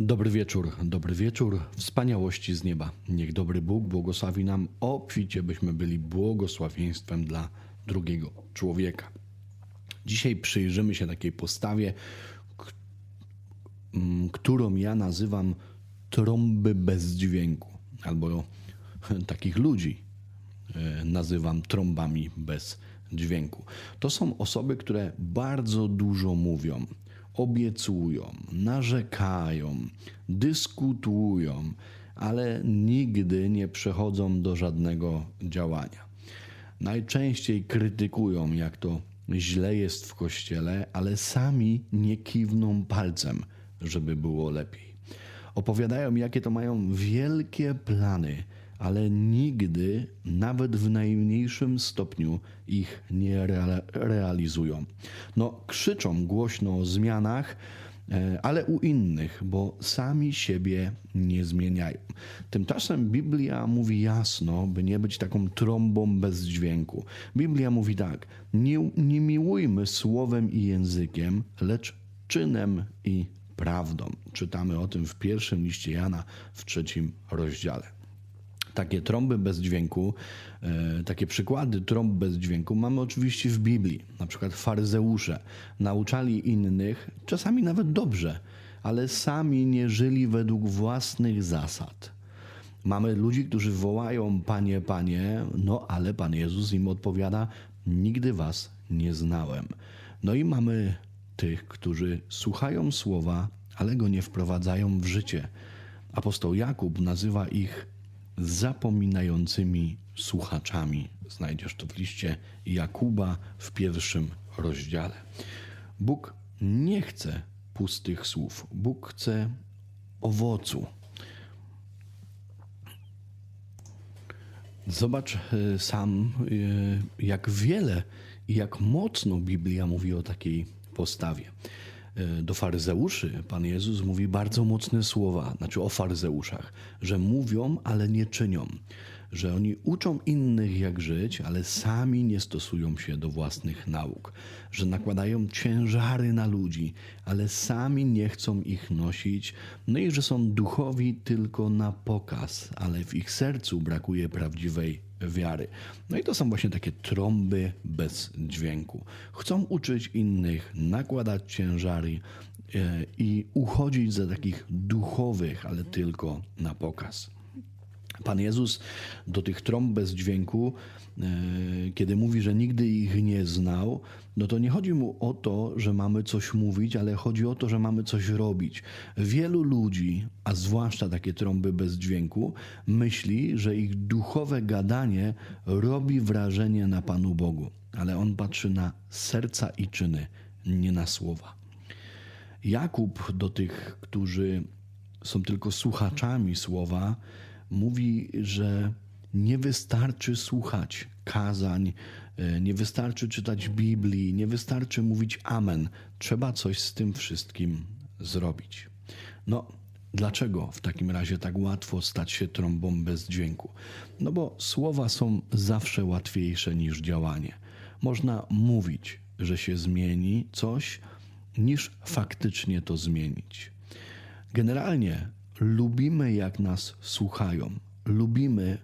Dobry wieczór, dobry wieczór, wspaniałości z nieba. Niech dobry Bóg błogosławi nam obficie, byśmy byli błogosławieństwem dla drugiego człowieka. Dzisiaj przyjrzymy się takiej postawie, k- m, którą ja nazywam trąby bez dźwięku, albo takich ludzi e, nazywam trąbami bez dźwięku. To są osoby, które bardzo dużo mówią, obiecują, narzekają, dyskutują, ale nigdy nie przechodzą do żadnego działania. Najczęściej krytykują, jak to źle jest w kościele, ale sami nie kiwną palcem, żeby było lepiej. Opowiadają, jakie to mają wielkie plany, ale nigdy, nawet w najmniejszym stopniu, ich nie rea- realizują. No, krzyczą głośno o zmianach, e, ale u innych, bo sami siebie nie zmieniają. Tymczasem Biblia mówi jasno, by nie być taką trąbą bez dźwięku. Biblia mówi tak: nie, nie miłujmy słowem i językiem, lecz czynem i prawdą. Czytamy o tym w pierwszym liście Jana w trzecim rozdziale. Takie trąby bez dźwięku, e, takie przykłady trąb bez dźwięku mamy oczywiście w Biblii. Na przykład faryzeusze nauczali innych, czasami nawet dobrze, ale sami nie żyli według własnych zasad. Mamy ludzi, którzy wołają Panie, Panie, no ale Pan Jezus im odpowiada: Nigdy Was nie znałem. No i mamy tych, którzy słuchają słowa, ale go nie wprowadzają w życie. Apostoł Jakub nazywa ich zapominającymi słuchaczami. Znajdziesz to w liście Jakuba w pierwszym rozdziale. Bóg nie chce pustych słów. Bóg chce owocu. Zobacz e, sam, e, jak wiele i jak mocno Biblia mówi o takiej postawie. E, Do faryzeuszy. Pan Jezus mówi bardzo mocne słowa, znaczy o faryzeuszach, że mówią, ale nie czynią, że oni uczą innych jak żyć, ale sami nie stosują się do własnych nauk, że nakładają ciężary na ludzi, ale sami nie chcą ich nosić, no i że są duchowi tylko na pokaz, ale w ich sercu brakuje prawdziwej wiary. No i to są właśnie takie trąby bez dźwięku. Chcą uczyć innych, nakładać ciężary e, i uchodzić za takich duchowych, ale tylko na pokaz. Pan Jezus do tych trąb bez dźwięku, e, kiedy mówi, że nigdy ich nie znał, no to nie chodzi mu o to, że mamy coś mówić, ale chodzi o to, że mamy coś robić. Wielu ludzi, a zwłaszcza takie trąby bez dźwięku, myśli, że ich duchowe gadanie robi wrażenie na Panu Bogu, ale on patrzy na serca i czyny, nie na słowa. Jakub do tych, którzy są tylko słuchaczami słowa, mówi, że nie wystarczy słuchać kazań, e, nie wystarczy czytać Biblii, nie wystarczy mówić Amen. Trzeba coś z tym wszystkim zrobić. No, dlaczego w takim razie tak łatwo stać się trąbą bez dźwięku? No bo słowa są zawsze łatwiejsze niż działanie. Można mówić, że się zmieni coś, niż faktycznie to zmienić. Generalnie lubimy, jak nas słuchają. Lubimy,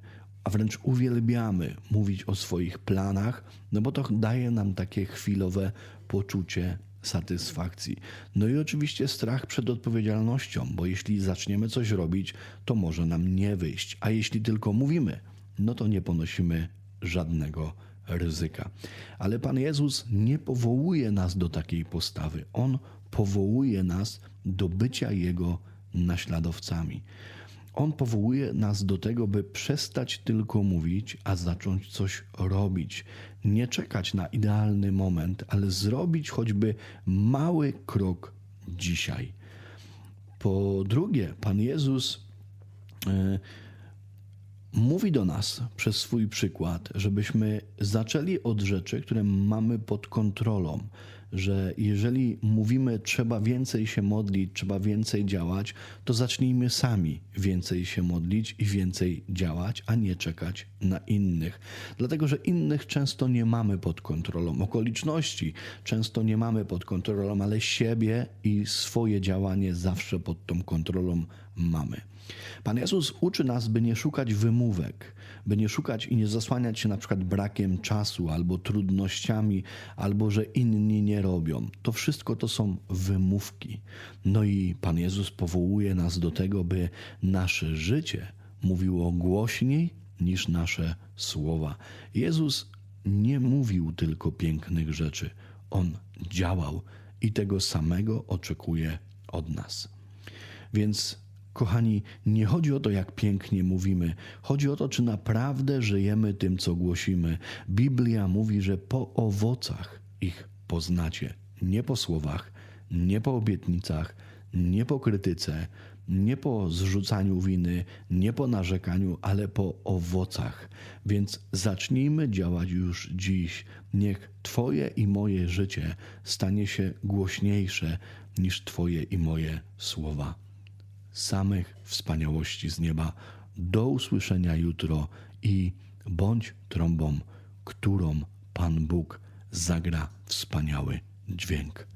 a wręcz uwielbiamy mówić o swoich planach, no bo to daje nam takie chwilowe poczucie satysfakcji. No i oczywiście strach przed odpowiedzialnością, bo jeśli zaczniemy coś robić, to może nam nie wyjść, a jeśli tylko mówimy, no to nie ponosimy żadnego ryzyka. Ale Pan Jezus nie powołuje nas do takiej postawy. On powołuje nas do bycia Jego naśladowcami. On powołuje nas do tego, by przestać tylko mówić, a zacząć coś robić. Nie czekać na idealny moment, ale zrobić choćby mały krok dzisiaj. Po drugie, Pan Jezus e, mówi do nas przez swój przykład, żebyśmy zaczęli od rzeczy, które mamy pod kontrolą. Że jeżeli mówimy, trzeba więcej się modlić, trzeba więcej działać, to zacznijmy sami więcej się modlić i więcej działać, a nie czekać na innych. Dlatego, że innych często nie mamy pod kontrolą, okoliczności często nie mamy pod kontrolą, ale siebie i swoje działanie zawsze pod tą kontrolą mamy. Pan Jezus uczy nas, by nie szukać wymówek, by nie szukać i nie zasłaniać się na przykład brakiem czasu albo trudnościami, albo że inni nie robią. To wszystko to są wymówki. No i Pan Jezus powołuje nas do tego, by nasze życie mówiło głośniej niż nasze słowa. Jezus nie mówił tylko pięknych rzeczy, on działał i tego samego oczekuje od nas. Więc Kochani, nie chodzi o to, jak pięknie mówimy, chodzi o to, czy naprawdę żyjemy tym, co głosimy. Biblia mówi, że po owocach ich poznacie, nie po słowach, nie po obietnicach, nie po krytyce, nie po zrzucaniu winy, nie po narzekaniu, ale po owocach. Więc zacznijmy działać już dziś. Niech Twoje i moje życie stanie się głośniejsze niż Twoje i moje słowa samych wspaniałości z nieba. Do usłyszenia jutro i bądź trąbą, którą Pan Bóg zagra wspaniały dźwięk.